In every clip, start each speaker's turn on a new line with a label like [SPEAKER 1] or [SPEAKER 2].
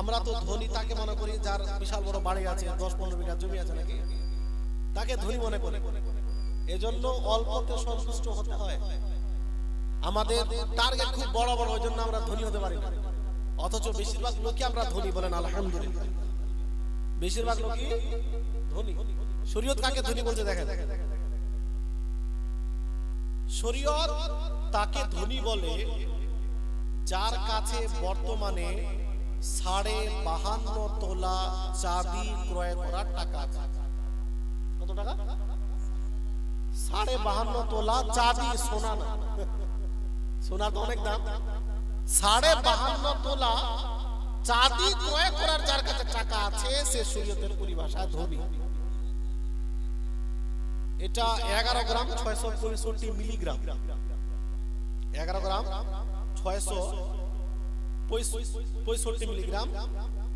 [SPEAKER 1] আমরা তো ধনী তাকে মনে করি যার বিশাল বড় বাড়ি আছে, দশ পনেরো বিঘা জমি আছে নাকি? তাকে ধনী মনে করি। এজন্য অল্পতে সন্তুষ্ট হতে হয়। আমাদের টার্গেট খুব বড় বড়, ওই জন্য আমরা ধনী হতে পারি না। অথচ বেশিরভাগ লোকই আমরা ধনী বলেন, আলহামদুলিল্লাহ। বেশিরভাগ লোকই ধনী। শরীয়ত কাকে ধনী বলতে দেখেন? শরীয়ত তাকে ধনী বলে, যার কাছে বর্তমানে সাড়ে বাহান্ন তোলা চাঁদি ক্রয় করার টাকা কত টাকা? সাড়ে বাহান্ন তোলা চাঁদি সোনা না। সোনা তো অনেক দাম। সাড়ে বাহান্ন তোলা চাঁদি ক্রয় করার যার কাছে টাকা আছে, সে শরীয়তের পরিভাষায় ধনী। এটা এগারো গ্রাম ছয়শো পঁয়ষট্টি মিলিগ্রাম। এগারো গ্রাম ছয়শো পঁয়ষট্টি মিলিগ্রাম,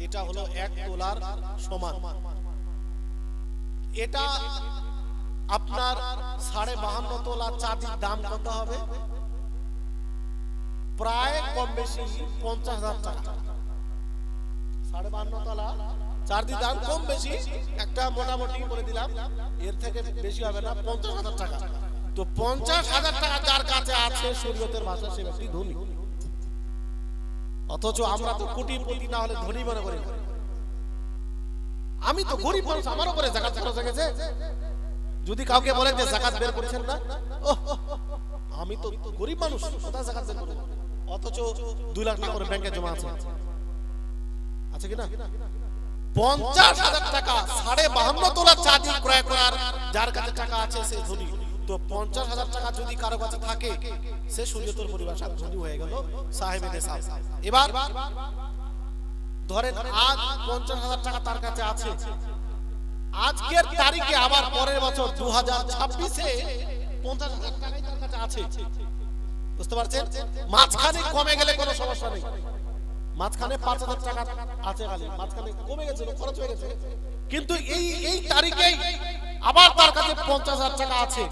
[SPEAKER 1] এটা হলো এক তোলার সমান। এটা আপনার সাড়ে বাহান্ন তোলা চাঁদির দাম কত হবে? প্রায় কম বেশি পঞ্চাশ হাজার টাকা। সাড়ে বাহান্ন তোলা চারদির দাম কম বেশি, একটা মোটামুটি বলে দিলাম, এর থেকে বেশি হবে না, পঞ্চাশ হাজার টাকা। তো পঞ্চাশ হাজার টাকা যার কাছে আছে, শরীয়তের ভাষা সে ব্যক্তি ধনী। অথচ আমরা তো কোটিপতি না হলে ধনী মনে করি আমি তো গরিব মানুষ আমার উপরে জাকাত খরচ হয়ে গেছে। যদি কাউকে বলে যে জাকাত বের করেছেন না আমি তো গরিব মানুষ কোথায় জাকাত বের করব? অথচ দুই লাখ টাকা করে ব্যাংকে জমা আছে। আছে। কি না? পঞ্চাশ হাজার টাকা সাড়ে বাহান্ন তোলা চাঁদি ক্রয় করার যার কাছে টাকা আছে সে ধনী। তো পঞ্চাশ হাজার টাকা যদি কারও কাছে থাকে, সে ধনী হয়ে গেল, সাহেবে এবার ধরেন আজ পঞ্চাশ হাজার টাকা তার কাছে আছে। আজকের তারিখে আবার পরের বছর দু হাজার ছাব্বিশে পঞ্চাশ হাজার টাকাই তার কাছে আছে। বুঝতে পারছেন? মাঝখানে কমে গেলে কোনো সমস্যা নেই। মাঝখানে পাঁচ হাজার টাকা আছে মাঝখানে কমে গেছিল, খরচ হয়ে গেছে। কিন্তু এই এই তারিখেই আবার তার কাছে পঞ্চাশ হাজার টাকা আছে।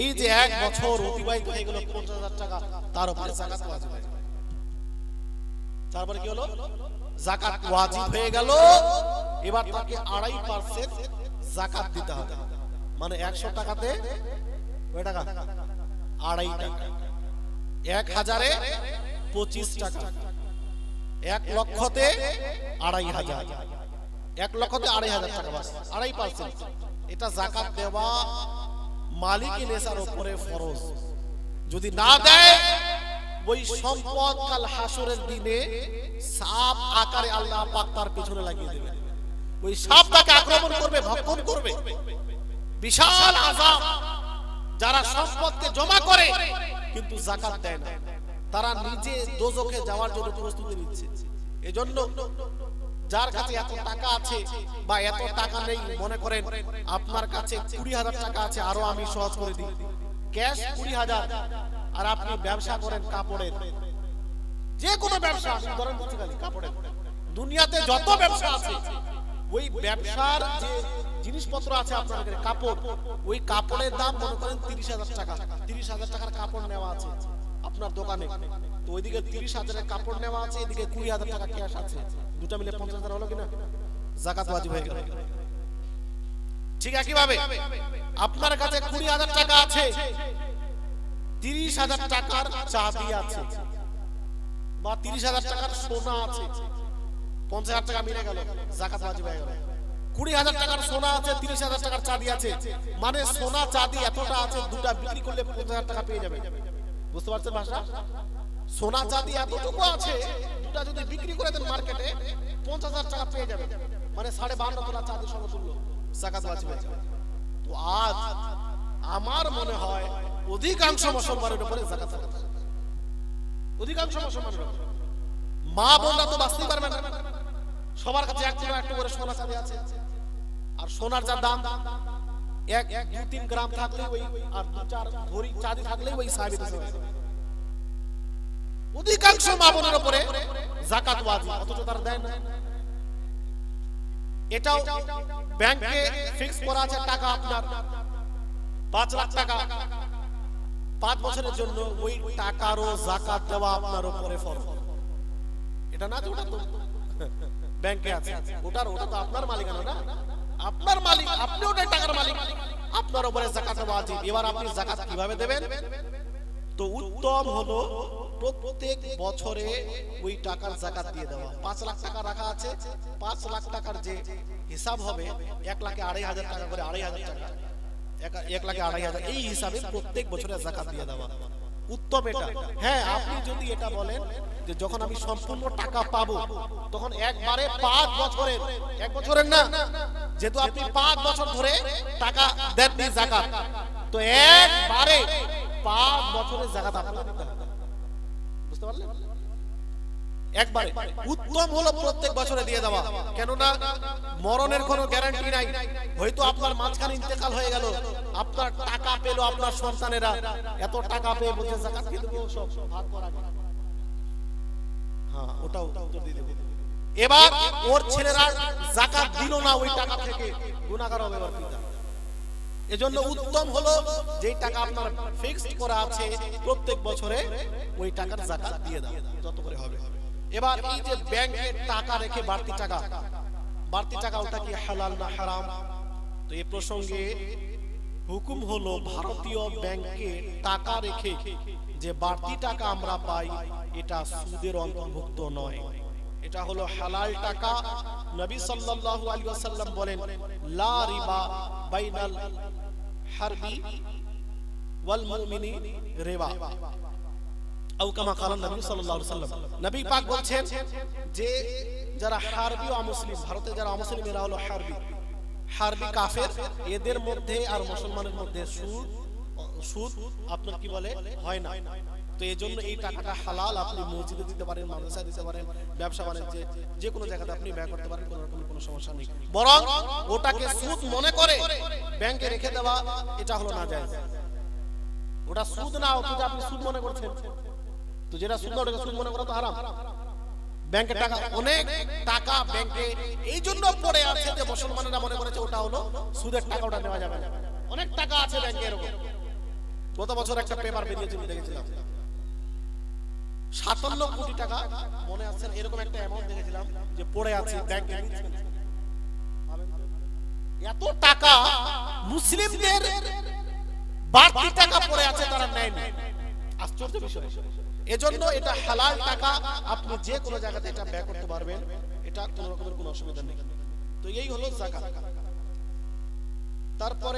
[SPEAKER 1] এই যে এক বছর অতিবাহিত হয়ে গেল পঞ্চাশ হাজার টাকা, তার উপরে জাকাত ওয়াজিব হয়ে। তারপরে কি হলো? জাকাত ওয়াজিব হয়ে গেল। এবার তাকে আড়াই পার্সেন্ট জাকাত দিতে হবে। মানে একশো টাকাতে কয় টাকা? আড়াই টাকা। এক হাজারে পঁচিশ টাকা। এক লক্ষতে আড়াই হাজার। এক লক্ষতে আড়াই হাজার টাকা আড়াই পার্সেন্ট এটা জাকাত দেওয়া মালিক নেশার উপরে ফরজ। যদি না দেয় ওই সম্পদ কাল হাসরের দিনে সাপ আকারে আল্লাহ পাক তার পেছনে লাগিয়ে দেবে ওই সাপ তাকে আক্রমণ করবে ভক্ষণ করবে। বিশাল আজাব যারা সম্পদকে জমা করে কিন্তু জাকাত দেয় না। তারা নিজে দোজখে যাওয়ার জন্য প্রস্তুতি নিচ্ছে। এজন্য যার কাছে এত টাকা আছে বা এত টাকা নেই, মনে করেন আপনার কাছে কুড়ি হাজার টাকা আছে, আরও আমি সহজ করে দিই। ক্যাশ কুড়ি হাজার, আর আপনি ব্যবসা করেন কাপড়ের। যে কোনো ব্যবসা ধরেন কাপড়ের। দুনিয়াতে যত ব্যবসা আছে, ওই ব্যবসার যে জিনিসপত্র আছে আপনার কাপড়, ওই কাপড়ের দাম মনে করেন তিরিশ হাজার টাকা, তিরিশ হাজার টাকার কাপড় নেওয়া আছে। আপনার দোকানে। তো ওইদিকে তিরিশ হাজারের কাপড় নেওয়া আছে, এদিকে কুড়ি হাজার টাকা ক্যাশ আছে। দুটা মিলে পঞ্চাশ হাজার হলো কিনা? জাকাত ওয়াজিব হয়ে গেল। ঠিক একইভাবে, আপনার কাছে কুড়ি হাজার টাকা আছে। তিরিশ হাজার টাকার চাঁদি আছে। বা তিরিশ হাজার টাকার সোনা আছে। পঞ্চাশ হাজার টাকা মিলে গেল, জাকাত ওয়াজিব হয়ে গেল। কুড়ি হাজার টাকার সোনা আছে, তিরিশ হাজার টাকার চাঁদি আছে। মানে সোনা চাঁদি এতটা আছে, দুটা বিক্রি করলে পঞ্চাশ হাজার টাকা পেয়ে যাবে। বুঝতে পারছেন ভাষা? সোনা চাঁদি এতটুকু আছে, দুটা যদি বিক্রি করে দেন মার্কেটে, পঞ্চাশ হাজার টাকা পেয়ে যাবে মানে সাড়ে বারো তোলা চাঁদি সমতুল্য হয়ে যাবে। তো আজ আমার মনে হয় অধিকাংশ মুসলমানের উপরে জাকাত অধিকাংশ মুসলমানের উপরে। মা বোনরা তো বাঁচতেই পারবে না। সবার কাছে এক একটু করে সোনা চাঁদি আছে। আর সোনার যা দাম এক দু, তিন গ্রাম থাকলে ওই আর দু, চার ভরি চাঁদি থাকলে ওই সাবিত অধিকাংশ মা বোনের উপরে জাকাত ওয়াজিব, অথচ তারা দেয় না। এটাও ব্যাংকে ফিক্স করা আছে টাকা আপনার। পাঁচ লাখ টাকা। পাঁচ বছরের জন্য ওই টাকারও জাকাত দেওয়া আপনার উপরে ফরজ। এটা না তো ব্যাংকে আছে। ওটার ওটা তো আপনার মালিকানা না। আপনার মালিক আপনি ওটার টাকার মালিক। আপনার উপরে জাকাত ওয়াজিব। এবার আপনি জাকাত কীভাবে দেবেন? তো উত্তম হলো প্রত্যেক বছরে ওই টাকার জাকাত দিয়ে দেওয়া। পাঁচ লাখ টাকা রাখা আছে। পাঁচ লাখ টাকার যে হিসাব হবে, এক লাখে আড়াই হাজার টাকা করে আড়াই হাজার টাকা। এক লাখে আড়াই হাজার। এই হিসাবে প্রত্যেক বছরে জাকাত দিয়ে দেওয়া। উত্তম এটা। হ্যাঁ আপনি যদি এটা বলেন যে যখন আমি সম্পূর্ণ টাকা পাবো, তখন একবারে পাঁচ বছরের, এক বছরের না, যেহেতু আপনি পাঁচ বছর ধরে টাকা দেননি জাকাত, তো একবারে পাঁচ বছরের জাকাত আপনার বুঝতে পারলেন? একবারে উত্তম হলো প্রত্যেক বছরে দিয়ে দেওয়া। কেননা মরণের কোনো গ্যারান্টি নাই। হয়তো আপনার মাঝখানে ইন্তেকাল হয়ে গেল। আপনার টাকা পেল আপনার সন্তানেরা। এত টাকা পেয়ে বলছে, জাকাত কি দেবো সব ভাগ করা হ্যাঁ ওটাও উত্তর দিয়ে দেবো। এবার ওর ছেলেরা জাকাত দিল না ওই টাকা থেকে। গুণাগার হবে এবার পিতা। এজন্য উত্তম হলো যেই টাকা আপনার ফিক্সড করা আছে, প্রত্যেক বছরে ওই টাকার জাকাত দিয়ে দাও, যত করে হবে। এবার এই যে ব্যাংকে টাকা রেখে বাড়তি টাকা বাড়তি টাকা ওটা কি হালাল না হারাম? তো এই প্রসঙ্গে হুকুম হলো ভারতীয় ব্যাংকে টাকা রেখে যে বাড়তি টাকা আমরা পাই, এটা সুদের অন্তর্ভুক্ত নয়। এটা হলো হালাল টাকা। নবী সাল্লাল্লাহু আলাইহি ওয়াসাল্লাম বলেন, লা রিবা বাইনাল হারবি ওয়াল মুমিনি রিবা। বলছেন যে যারা হারবি ও মুসলিম ভারতে যারা মুসলিম এরা হলো হারবি। এদের মধ্যে আর মুসলমানের মধ্যে সুদ সুদ আপনার কি বলে? হয় না। তো এই জন্য এই টাকাটা হালাল, আপনি মসজিদে দিতে পারেন, মাদ্রাসায় দিতে পারেন, ব্যবসা বাণিজ্যে, যে কোনো জায়গাতে আপনি ব্যয় করতে পারেন, কোনো রকম কোনো সমস্যা নেই। বরং ওটাকে সুদ মনে করে ব্যাংকে রেখে দেওয়া, এটা হলো না যায় ওটা সুদ না, অথচ আপনি সুদ মনে করছেন। তো যেটা সুদ না ওটাকে সুদ মনে করা তো হারাম। ব্যাংকের টাকা অনেক টাকা ব্যাংকে এই জন্য পড়ে আছে যে মুসলমানেরা মনে করেছে ওটা হলো সুদের টাকা। ওটা নেওয়া যাবে অনেক টাকা আছে ব্যাংকে এরকম। গত বছর একটা পেপার বেরিয়েছিল দেখেছিলাম। সাতান্ন কোটি টাকা মনে আছে এরকম একটা অ্যামাউন্ট দেখেছিলাম যে পড়ে আছে ব্যাংকে এত টাকা মুসলিমদের বাড়তি টাকা পড়ে আছে তারা নেয়নি। আশ্চর্য বিষয়। এজন্য এটা হালাল টাকা আপনি যে কোনো জায়গাতে এটা ব্যয় করতে পারবেন এটা কোনো রকমের কোনো অসুবিধা নেই। তো এই হলো জাকাত। তারপরে